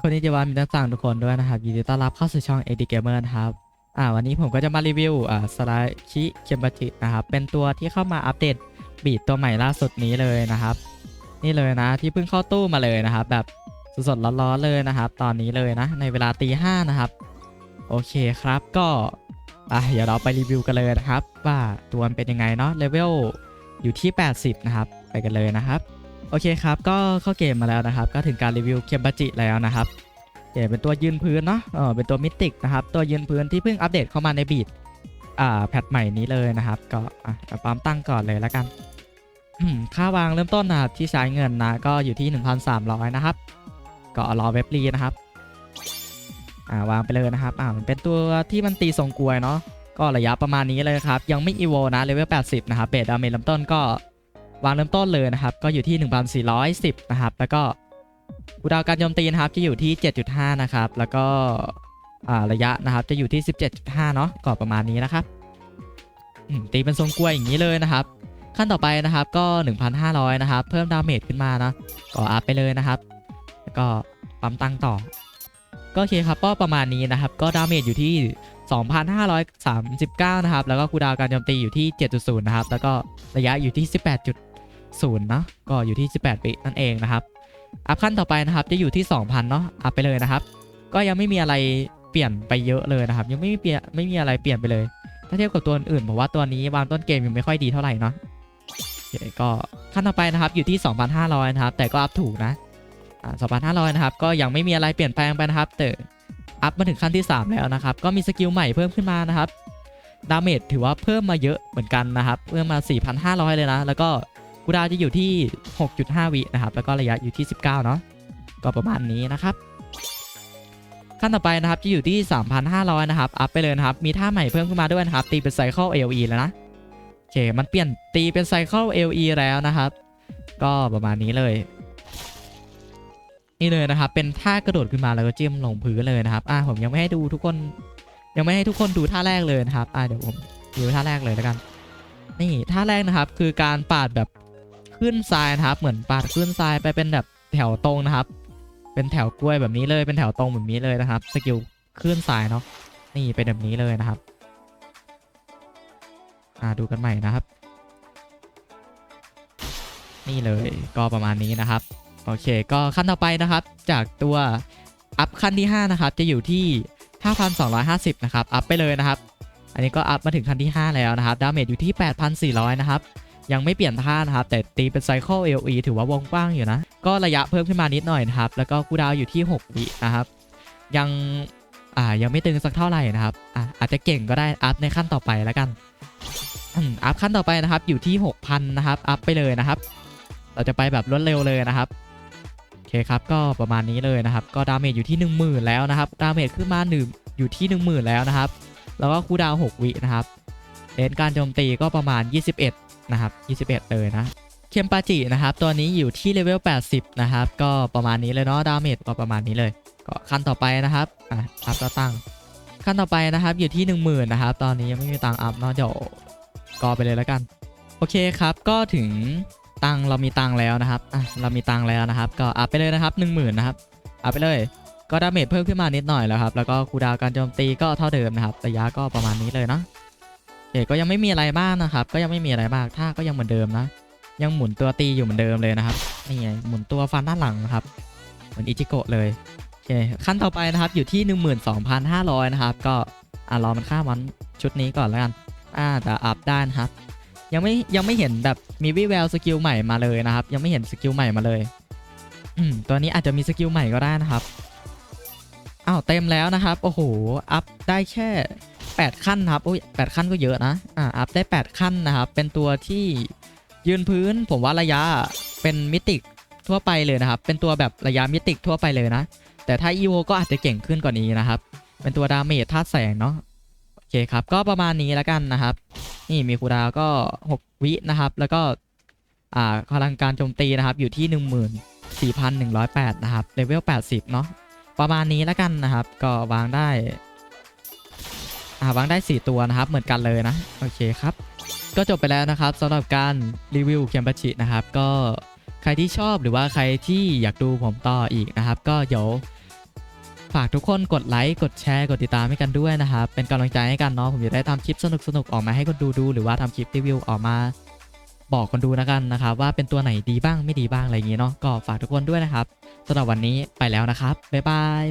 คนนี้จะว่ามีนักสั่งทุกคนด้วยนะครับยินดีต้อนรับเข้าสู่ช่อง AD Gamer นะครับ อ่าวันนี้ผมก็จะมารีวิวอ่าสไลชิเคมบัจินะครับ เป็นตัวที่เข้ามาอัปเดตบีดตัวใหม่ล่าสุดนี้เลยนะครับ นี่เลยนะที่เพิ่งเข้าตู้มาเลยนะครับ แบบสดๆร้อนๆเลยนะครับ ตอนนี้เลยนะ ในเวลาตีห้านะครับ โอเคครับก็อะเดี๋ยวเราไปรีวิวกันเลยนะครับ ว่าตัวมันเป็นยังไงเนาะเลเวลอยู่ที่ 80 นะครับ ไปกันเลยนะครับ โอเคครับ ก็เข้าเกมมาแล้วนะครับ ก็ถึงการรีวิวเคมบัจิแล้วนะครับเกมเป็นตัวยืนพื้นเนาะเออเป็นตัวมิติกนะครับ ตัวยืนพื้นที่เพิ่งอัปเดตเข้ามาในบีดอ่าแพทใหม่นี้เลยนะครับ ก็อะปั๊มตั้งก่อนเลยแล้วกัน ค่าวางเริ่มต้นนะครับที่ใช้เงินนะ ก็อยู่ที่ 1,300 นะครับ ก็รอเว็บรีนะครับ อ่าวางไปเลยนะครับ อ่ามันเป็นตัวที่มันตีทรงกลวยเนาะ ก็ระยะประมาณนี้เลยครับ ยังไม่อีโวนะเลเวล80 นะครับ เบสดาเมจเริ่มต้นก็ วางเริ่มต้นเลยนะครับ ก็อยู่ที่ 1410 นะครับ แล้วก็กูดาวการโจมตีนะครับจะอยู่ที่ 7.5 นะครับ แล้วก็ระยะนะครับจะอยู่ที่ 17.5 เนาะก็ประมาณนี้นะครับตีเป็นทรงกลวยอย่างนี้เลยนะครับ ขั้นต่อไปนะครับก็ 1,500 นะครับ เพิ่มดาเมจขึ้นมานะก็อัพไปเลยนะครับ แล้วก็ปั๊มตังต่อ ก็โอเคครับก็ประมาณนี้นะครับ ก็ดาเมจอยู่ที่ 2,539 นะครับ แล้วก็คูดาวการโจมตีอยู่ที่ 7.0 นะครับ แล้วก็ระยะอยู่ที่ 0เนาะก็อยู่ที่ 18วินั่นเองนะครับ อัพขั้นต่อไปนะครับจะอยู่ที่ 2,000เนาะอัพไปเลยนะครับ ก็ยังไม่มีอะไรเปลี่ยนไปเยอะเลยนะครับ ยังไม่มีเปลี่ยนไม่มีอะไรเปลี่ยนไปเลย ถ้าเทียบกับตัวอื่นผมว่าตัวนี้วางต้นเกมยังไม่ค่อยดีเท่าไหร่เนาะโอเคก็ขั้นต่อไปนะครับอยู่ที่ 2,500นะครับแต่ก็อัพถูกนะอ่า2,500นะครับก็ยังไม่มีอะไรเปลี่ยนแปลงไปนะครับแต่อัพมาถึงขั้นที่ 3 แล้วนะครับ ก็มีสกิลใหม่เพิ่มขึ้นมานะครับดาเมจถือว่าเพิ่มมาเยอะเหมือนกันนะครับ เพิ่มมา 4,500 เลยนะ แล้วก็ูดาวจะอยู่ที่ 6.5 วินะครับ แล้วก็ระยะอยู่ที่ 19 เนาะก็ประมาณนี้นะครับ ขั้นต่อไปนะครับจะอยู่ที่ 3,500 นะครับ อัพไปเลยนะครับ มีท่าใหม่เพิ่มขึ้นมาด้วยนะครับ ตีเป็นไซเคิล AOE แล้วนะโอเค มันเปลี่ยนตีเป็นไซเคิล AOE แล้วนะครับ ก็ประมาณนี้เลย นี่เลยนะครับ เป็นท่ากระโดดขึ้นมาแล้วก็จิ้มลงพื้นเลยนะครับ อ่าผมยังไม่ให้ดูทุกคน ยังไม่ให้ทุกคนดูท่าแรกเลยนะครับ อ่าเดี๋ยวผมดูท่าแรกเลยแล้วกันนี่ท่าแรกนะครับคือการปาดแบบ ขึ้นทรายนะครับ เหมือนปาดขึ้นทรายไปเป็นแบบแถวตรงนะครับ เป็นแถวกล้วยแบบนี้เลย เป็นแถวตรงแบบนี้เลยนะครับ สกิลขึ้นทรายเนาะ นี่เป็นแบบนี้เลยนะครับ อ่าดูกันใหม่นะครับ นี่เลยก็ประมาณนี้นะครับ โอเค ก็ขั้นต่อไปนะครับ จากตัวอัพขั้นที่ 5 นะครับ จะอยู่ที่ 5,250 นะครับ อัพไปเลยนะครับ อันนี้ก็อัพมาถึงขั้นที่ 5 แล้วนะครับ ดาเมจอยู่ที่ 8,400 นะครับ ยังไม่เปลี่ยนท่านะครับ แต่ตีเป็นไซเคิล AOE ถือว่าวงกว้างอยู่นะ ก็ระยะเพิ่มขึ้นมานิดหน่อยนะครับ แล้วก็คูดาวอยู่ที่ 6 วินะครับ ยังอ่ายังไม่ตึงสักเท่าไหร่นะครับอ่าอาจจะเก่งก็ได้อัพในขั้นต่อไปแล้วกันอัพขั้นต่อไปนะครับอยู่ที่ 6,000 นะครับ อัพไปเลยนะครับ เราจะไปแบบรวดเร็วเลยนะครับโอเคครับก็ประมาณนี้เลยนะครับ ก็ดาเมจอยู่ที่ 10,000 แล้วนะครับดาเมจขึ้นมาหนึ่งอยู่ที่ 10,000 แล้วนะครับ แล้วก็คูดาว 6 วินะครับเลนการโจมตีก็ประมาณ 21 นะครับ21 เลยนะเคมปาจินะครับ ตัวนี้อยู่ที่เลเวล 80 นะครับ ก็ประมาณนี้เลยเนาะ ดาเมจก็ประมาณนี้เลย ก็ขั้นต่อไปนะครับ อะอัพก็ตั้ง ขั้นต่อไปนะครับ อยู่ที่ 10,000 นะครับ ตอนนี้ยังไม่มีตังค์อัพเนาะ เดี๋ยวก็ไปเลยแล้วกัน โอเคครับ ก็ถึงตังค์เรามีตังค์แล้วนะครับ อะ เรามีตังค์แล้วนะครับ ก็อัพไปเลยนะครับ 1 0,000 นะครับ อัพไปเลย ก็ดาเมจเพิ่มขึ้นมานิดหน่อยแล้วครับ แล้วก็คูดาวการโจมตีก็เท่าเดิมนะครับ ระยะก็ประมาณนี้เลยเนาะ เคก็ยังไม่มีอะไรมากนะครับ ก็ยังไม่มีอะไรมากท่าก็ยังเหมือนเดิมนะ ยังหมุนตัวตีอยู่เหมือนเดิมเลยนะครับนี่ไงหมุนตัวฟันด้านหลังนะครับ เหมือนอิจิโกะเลยโอเคขั้นต่อไปนะครับอยู่ที่ 12,500 นะครับ ก็อะรอมันข้ามวันชุดนี้ก่อนแล้วกันอ่าแต่อัพได้นะครับ ยังไม่ยังไม่เห็นแบบมีวิแววสกิลใหม่มาเลยนะครับ ยังไม่เห็นสกิลใหม่มาเลยอืมตัวนี้อาจจะมีสกิลใหม่ก็ได้นะครับอ้าวเต็มแล้วนะครับ โอ้โห อัพได้แค่ 8 ขั้นครับโอ้ยแขั้นก็เยอะนะอ่าอัพได้ 8 ขั้นนะครับ เป็นตัวที่ยืนพื้น ผมว่าระยะเป็นมิติทั่วไปเลยนะครับ เป็นตัวแบบระยะมิติทั่วไปเลยนะ แต่ถ้าอีโวก็อาจจะเก่งขึ้นกว่านี้นะครับ เป็นตัวดาเมจธาตุแสงเนาะโอเคครับ ก็ประมาณนี้แล้วกันนะครับ นี่มีคูดาวก็ 6 วินะครับ แล้วก็อ่าพลังการโจมตีนะครับ อยู่ที่ 14,108 นะครับเลเวล80 เนาะประมาณนี้แล้วกันนะครับ ก็วางได้ อ่าวางได้ 4 ตัวนะครับ เหมือนกันเลยนะ โอเคครับ ก็จบไปแล้วนะครับสำหรับการรีวิวเคียมบัชินะครับ ก็ใครที่ชอบหรือว่าใครที่อยากดูผมต่ออีกนะครับ ก็เดี๋ยวฝากทุกคนกดไลค์ กดแชร์ กดติดตามให้กันด้วยนะครับ เป็นกำลังใจให้กันเนาะ ผมจะได้ทำคลิปสนุกๆ ออกมาให้คนดูดู หรือว่าทำคลิปรีวิวออกมาบอกคนดูนะกันนะครับ ว่าเป็นตัวไหนดีบ้างไม่ดีบ้างอะไรอย่างเงี้เนาะ ก็ฝากทุกคนด้วยนะครับสำหรับวันนี้ไปแล้วนะครับ บ๊ายบาย